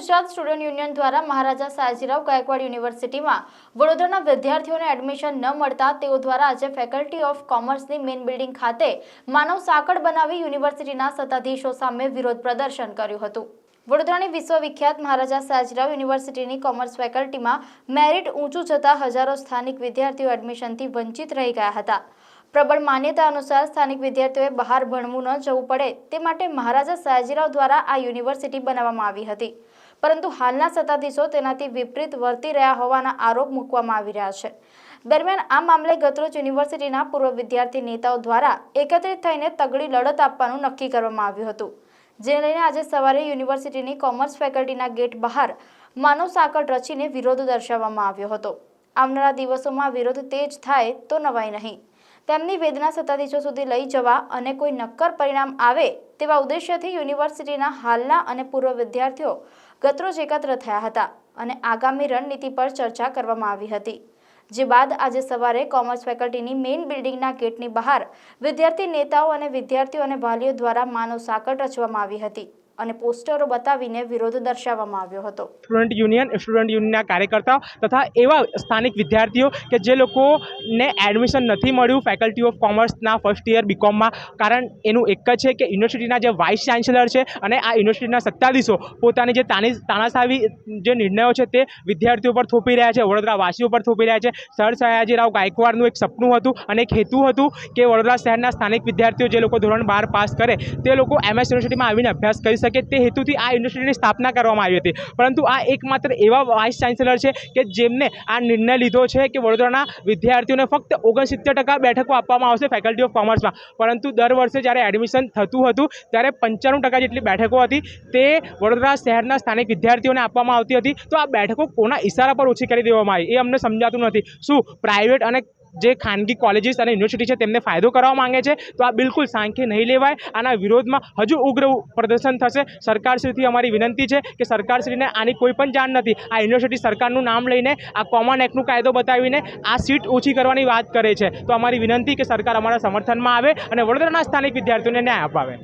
Gujarat student union દ્વારા મહારાજા સયાજીરાવ ગાયકવાડ યુનિવર્સિટીમાં વડોદરાના વિદ્યાર્થીઓને એડમિશન ન મળતા તેઓ દ્વારા આજે ફેકલ્ટી ઓફ કોમર્સની મેઇન બિલ્ડિંગ ખાતે માનવ સાંકળ બનાવી યુનિવર્સિટીના સત્તાધીશો સામે વિરોધ પ્રદર્શન કર્યું હતું. વડોદરાની વિશ્વવિખ્યાત મહારાજા સયાજીરાવ યુનિવર્સિટીની કોમર્સ ફેકલ્ટીમાં મેરિટ ઊંચું જતા હજારો સ્થાનિક વિદ્યાર્થીઓ એડમિશનથી વંચિત રહી ગયા હતા. પ્રબળ માન્યતા અનુસાર સ્થાનિક વિદ્યાર્થીઓએ બહાર ભણવું ન જવું પડે તે માટે મહારાજા સયાજીરાવ દ્વારા આ યુનિવર્સિટી બનાવવામાં આવી હતી. પરંતુ હાલના સત્તાધીશો તેનાથી વિપરીત વર્તી રહ્યા હોવાના આરોપ મૂકવામાં આવી રહ્યા છે. દરમિયાન આ મામલે ગતરોજ યુનિવર્સિટીના પૂર્વ વિદ્યાર્થી નેતાઓ દ્વારા એકત્રિત થઈને તગડી લડત આપવાનું નક્કી કરવામાં આવ્યું હતું. જેને લઈને આજે સવારે યુનિવર્સિટીની કોમર્સ ફેકલ્ટીના ગેટ બહાર માનવ સાંકળ રચીને વિરોધ દર્શાવવામાં આવ્યો હતો. આવનારા દિવસોમાં વિરોધ તેજ થાય તો નવાઈ નહીં. તેમની વેદના સત્તાધીશો સુધી લઈ જવા અને કોઈ નક્કર પરિણામ આવે તેવા ઉદ્દેશ્યથી યુનિવર્સિટીના હાલના અને પૂર્વ વિદ્યાર્થીઓ ગતરોજ એકત્ર થયા હતા અને આગામી રણનીતિ પર ચર્ચા કરવામાં આવી હતી. જે બાદ આજે સવારે કોમર્સ ફેકલ્ટીની મેઇન બિલ્ડિંગના ગેટની બહાર વિદ્યાર્થી નેતાઓ અને વિદ્યાર્થીઓ અને વાલીઓ દ્વારા માનવ સાંકળ રચવામાં આવી હતી. અને પોસ્ટરો બતાવીને વિરોધ દર્શાવવામાં આવ્યો હતો. સ્ટુડન્ટ યુનિયન, સ્ટુડન્ટ યુનિયનના કાર્યકર્તાઓ તથા એવા સ્થાનિક વિદ્યાર્થીઓ કે જે લોકોને એડમિશન નથી મળ્યું ફેકલ્ટી ઓફ કોમર્સના ફર્સ્ટ યર બીકોમમાં, કારણ એનું એક જ છે કે યુનિવર્સિટીના જે વાઇસ ચાન્સેલર છે અને આ યુનિવર્સિટીના સત્તાધીશો પોતાની જે તાની તાનાશાહી જે નિર્ણયો છે તે વિદ્યાર્થીઓ પર થોપી રહ્યા છે વડોદરા વાસીઓ પર થોપી રહ્યા છે. સર સયાજીરાવ ગાયકવાડનું એક સપનું હતું અને એક હેતુ હતું કે વડોદરા શહેરના સ્થાનિક વિદ્યાર્થીઓ જે લોકો ધોરણ બાર પાસ કરે તે લોકો એમએસ યુનિવર્સિટીમાં આવીને અભ્યાસ કરી શકે તે હેતુથી આ યુનિવર્સિટીની સ્થાપના કરવામાં આવી હતી. પરંતુ આ એકમાત્ર એવા વાઇસ ચાન્સેલર છે કે જેમને આ નિર્ણય લીધો છે કે વડોદરાના વિદ્યાર્થીઓને ફક્ત ઓગણસિત્તેર ટકા બેઠકો આપવામાં આવશે ફેકલ્ટી ઓફ કોમર્સમાં પરંતુ દર વર્ષે જ્યારે એડમિશન થતું હતું, ત્યારે પંચાણું ટકા જેટલી બેઠકો હતી તે વડોદરા શહેરના સ્થાનિક વિદ્યાર્થીઓને આપવામાં આવતી હતી. તો આ બેઠકો કોના ઇશારા પર ઓછી કરી દેવામાં આવી, એ અમને સમજાતું નથી. શું પ્રાઇવેટ અને જે ખાનગી કોલેજીસ અને યુનિવર્સિટી છે તેમને ફાયદો કરવા માંગે છે, તો આ બિલકુલ સાંખી નહીં લેવાય. આના વિરોધમાં હજુ ઉગ્ર પ્રદર્શન થશે. સરકારશ્રીથી અમારી વિનંતી છે કે સરકારશ્રીને આની કોઈ પણ જાણ નથી. આ યુનિવર્સિટી સરકારનું નામ લઈને, આ કોમન એક્ટનું કાયદો બતાવીને આ સીટ ઓછી કરવાની વાત કરે છે. તો અમારી વિનંતી કે સરકાર અમારા સમર્થનમાં આવે અને વડોદરાના સ્થાનિક વિદ્યાર્થીઓને ન્યાય અપાવે.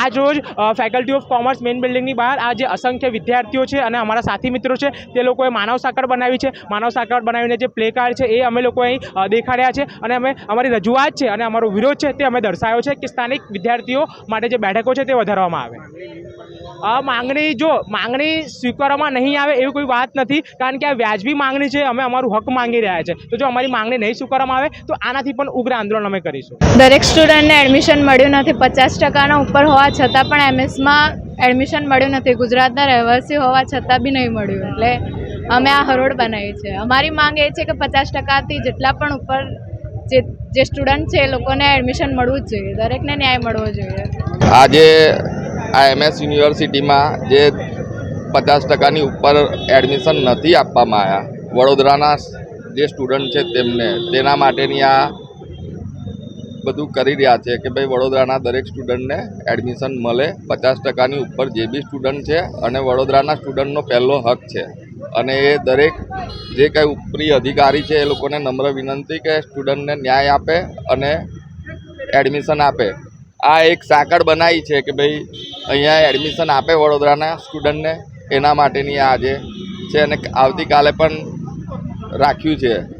આજ રોજ ફેકલ્ટી ઓફ કોમર્સ મેઇન બિલ્ડિંગની બહાર આ જે અસંખ્ય વિદ્યાર્થીઓ છે અને અમારા સાથી મિત્રો છે, તે લોકોએ માનવ સાંકળ બનાવી છે. માનવ સાંકળ બનાવીને જે પ્લે કાર્ડ છે એ અમે લોકો અહીં દેખાડ્યા છે અને અમે, અમારી રજૂઆત છે અને અમારો વિરોધ છે તે અમે દર્શાવ્યો છે કે સ્થાનિક વિદ્યાર્થીઓ માટે જે બેઠકો છે તે વધારવામાં આવે. માંગણી જો, માંગણી સ્વીકારવામાં નહીં આવે એવી કોઈ વાત નથી, કારણ કે આ વ્યાજબી માંગણી છે, અમે અમારું હક માંગી રહ્યા છે. તો જો અમારી માંગણી નહીં સ્વીકારવામાં આવે, તો આનાથી પણ ઉગ્ર આંદોલન અમે કરીશું. દરેક સ્ટુડન્ટને એડમિશન મળ્યું નથી. પચાસ ટકાના ઉપર હોવા છતાં પણ એમએસમાં એડમિશન મળ્યું નથી. ગુજરાતના રહેવાસી હોવા છતાં બી નહીં મળ્યું. એટલે અમે આ હરોળ બનાવી છે. અમારી માંગ એ છે કે પચાસ ટકાથી જેટલા પણ ઉપર જે જે સ્ટુડન્ટ છે એ લોકોને એડમિશન મળવું જ જોઈએ. દરેકને ન્યાય મળવો જોઈએ. આજે આ એમએસ યુનિવર્સિટીમાં જે પચાસ ટકાની ઉપર એડમિશન નથી આપવામાં આવ્યા, વડોદરાના જે સ્ટુડન્ટ છે તેમને, તેના માટેની આ બધું કરી રહ્યા છે કે ભાઈ વડોદરાના દરેક સ્ટુડન્ટને એડમિશન મળે પચાસ ટકાની ઉપર જે બી સ્ટુડન્ટ છે અને વડોદરાના સ્ટુડન્ટનો પહેલો હક છે. અને એ દરેક જે કંઈ ઉપરી અધિકારી છે એ લોકોને નમ્ર વિનંતી કે સ્ટુડન્ટને ન્યાય આપે અને એડમિશન આપે. આ એક સાંકળ બનાવી છે કે ભાઈ અહીંયા એડમિશન આપે વડોદરાના સ્ટુડન્ટને એના માટેની આજે છે અને આવતીકાલે પણ રાખ્યું છે.